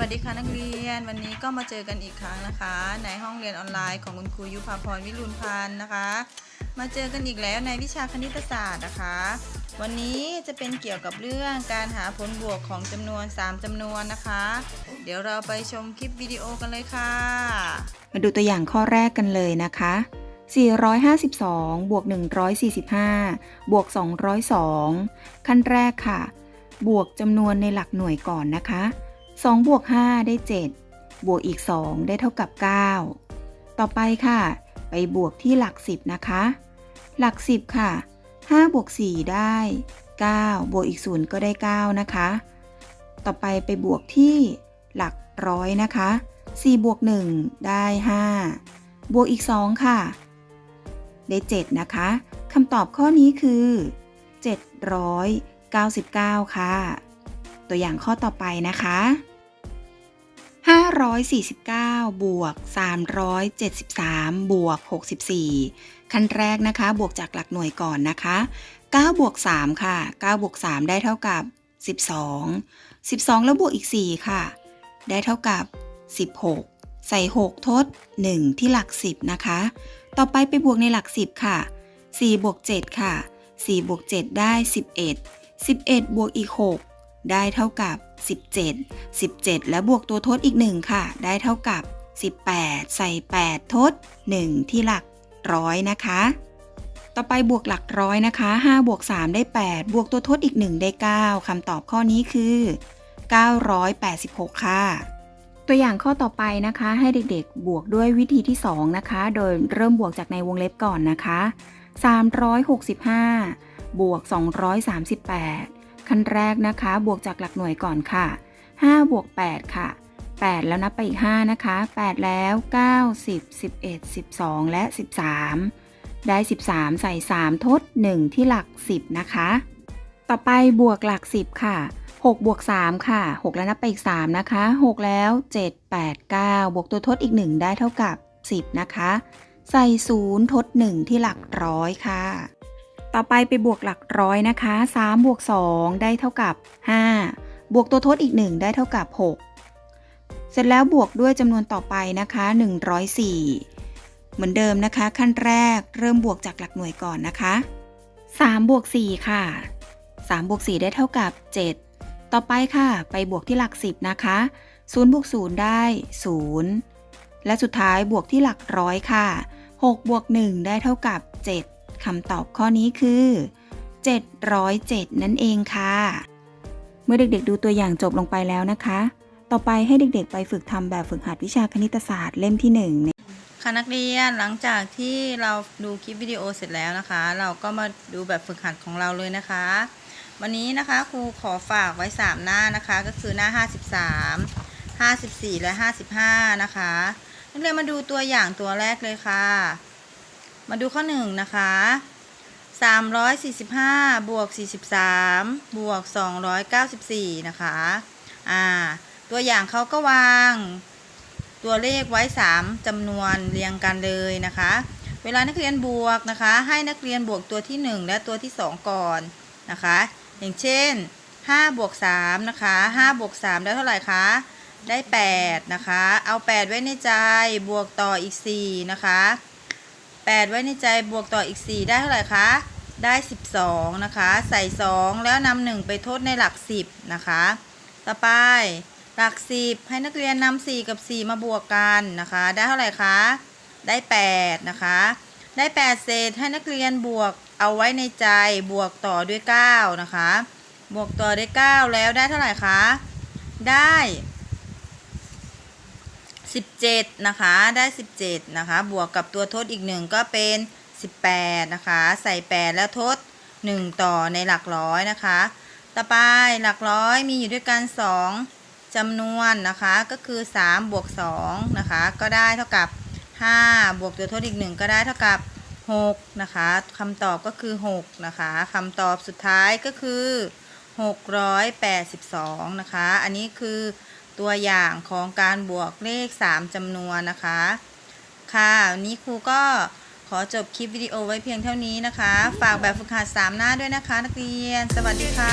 วัสดีค่ะนักเรียน วันนี้ก็มาเจอกันอีกครั้งนะคะ ในห้องเรียนออนไลน์ของคุณครูยุพาพรวิรุณพันธ์นะคะ มาเจอกันอีกแล้วในวิชาคณิตศาสตร์นะคะ วันนี้จะเป็นเกี่ยวกับเรื่องการหาผลบวกของจำนวน 3จำนวนนะคะ เดี๋ยวเราไปชมคลิปวิดีโอกันเลยค่ะ มาดูตัวอย่างข้อแรกกันเลยนะคะ452 บวก 145 บวก 202 ขั้นแรกค่ะ บวกจำนวนในหลักหน่วยก่อนนะคะ 2 บวก 5 ได้ 7 บวกอีก 2 ได้เท่ากับ 9 ต่อไปค่ะ ไปบวกที่หลัก 10 นะคะ หลัก 10 ค่ะ 5 บวก 4 ได้ 9 บวกอีก 0 ก็ได้ 9 นะคะ ต่อไปไปบวกที่หลักร้อยนะคะ 4 บวก 1 ได้ 5 บวกอีก 2 ค่ะ ได้ 7 นะคะคำตอบข้อนี้คือ 799 ค่ะ ตัวอย่างข้อต่อไปนะคะ 549 บวก 373 บวก 64 ขั้นแรกนะคะ บวกจากหลักหน่วยก่อนนะคะ 9 บวก 3 ค่ะ 9 บวก 3 ได้เท่ากับ 12 12 แล้วบวกอีก 4 ค่ะ ได้เท่ากับ 16 ใส่ 6 ทด 1 ที่หลัก 10 นะคะ ต่อไปไปบวกในหลัก 10 ค่ะ 4 บวก 7 ค่ะ 4 บวก 7 ได้ 11 11 บวกอีก 6 ได้เท่ากับ 17 17 แล้วบวกตัวทดอีก 1 ค่ะ ได้เท่ากับ 18 ใส่ 8 ทด 1 ที่หลักร้อยนะคะ ต่อไปบวกหลักร้อยนะคะ 5 บวก 3 ได้ 8 บวกตัวทดอีก 1 ได้ 9คำตอบข้อนี้คือ 986 ค่ะ ตัวอย่างข้อต่อไปนะคะ ให้เด็กๆ บวกด้วยวิธีที่ 2 นะคะ โดยเริ่มบวกจากในวงเล็บก่อนนะคะ 365 บวก 238 ขั้นแรกนะคะ บวกจากหลักหน่วยก่อนค่ะ 5 บวก 8 ค่ะ 8 แล้วนับไปอีก 5 นะคะ 8 แล้ว 9 10 11 12 และ 13 ได้ 13 ใส่ 3 ทด 1 ที่หลัก 10 นะคะ ต่อไปบวกหลัก 10 ค่ะ 6 บวก 3 ค่ะ 6 แล้วนับไปอีก 3 นะคะ 6 แล้ว 7 8 9 บวกตัวทดอีก 1 ได้เท่ากับ 10 นะคะ ใส่ 0 ทด 1 ที่หลักร้อยค่ะ ต่อไปไปบวกหลักร้อยนะคะ3บวก2ได้เท่ากับ 5 บวกตัวทดอีก 1 ได้เท่ากับ 6 เสร็จแล้วบวกด้วยจำนวนต่อไปนะคะ 104 เหมือนเดิมนะคะ ขั้นแรกเริ่มบวกจากหลักหน่วยก่อนนะคะ3บวก4ค่ะ3บวก4ได้เท่ากับ 7 ต่อไปค่ะ ไปบวกที่หลัก 10 นะคะ0บวก0ได้ 0 และสุดท้ายบวกที่หลักร้อยค่ะ6บวก1ได้เท่ากับ 7 คำตอบข้อนี้คือ 707 นั่นเองค่ะ เมื่อเด็กๆดูตัวอย่างจบลงไปแล้วนะคะ ต่อไปให้เด็กๆไปฝึกทำแบบฝึกหัดวิชาคณิตศาสตร์เล่มที่ 1ค่ะนักเรียนหลังจากที่เราดูคลิปวิดีโอเสร็จแล้วนะคะ เราก็มาดูแบบฝึกหัดของเราเลยนะคะ วันนี้นะคะครูขอฝากไว้ 3 หน้านะคะ ก็คือหน้า 53 54 และ 55 นะคะ นักเรียนมาดูตัวอย่างตัวแรกเลยค่ะ มาดูข้อ 1 นะคะ 345 บวก 43 บวก 294 นะคะอ่าตัวอย่างเขาก็วาง ตัวเลขไว้ 3จำนวนเรียงกันเลยนะคะ เวลานักเรียนบวกนะคะ ให้นักเรียนบวกตัวที่ 1 และตัวที่ 2 ก่อนนะคะ อย่างเช่น5บวก3นะคะ5บวก3ได้เท่าไหร่คะได้ 8 นะคะ เอา 8 ไว้ในใจบวกต่ออีก 4 นะคะ 8 ไว้ในใจบวกต่ออีก 4 ได้เท่าไหร่คะ ได้ 12 นะคะ ใส่ 2 แล้วนำ1ไปทดในหลัก 10 นะคะ ต่อไปหลัก 10 ให้นักเรียนนำ4กับ 4 มาบวกกันนะคะ ได้เท่าไหร่คะ ได้ 8 นะคะ ได้ 8 เศษให้นักเรียนบวกเอาไว้ในใจบวกต่อด้วย 9 นะคะ บวกต่อด้วย 9 แล้วได้เท่าไหร่คะ ได้ 17 นะคะ ได้ 17 นะคะ บวกกับตัวทดอีก 1 ก็เป็น 18 นะคะ ใส่ 8 แล้วทด 1 ต่อในหลักร้อยนะคะ ต่อไปหลักร้อยมีอยู่ด้วยกัน 2จำนวนนะคะ ก็คือ 3 บวก 2 นะคะ ก็ได้เท่ากับ 5 บวกตัวทดอีก 1 ก็ได้เท่ากับ 6 นะคะคำตอบก็คือ 6 นะคะคำตอบสุดท้ายก็คือ 682 นะคะ อันนี้คือ ตัวอย่างของการบวกเลข 3 จำนวนนะคะ ค่ะวันนี้ครูก็ขอจบคลิปวิดีโอไว้เพียงเท่านี้นะคะ ฝากแบบฝึกหัด 3 หน้าด้วยนะคะ นักเรียน สวัสดีค่ะ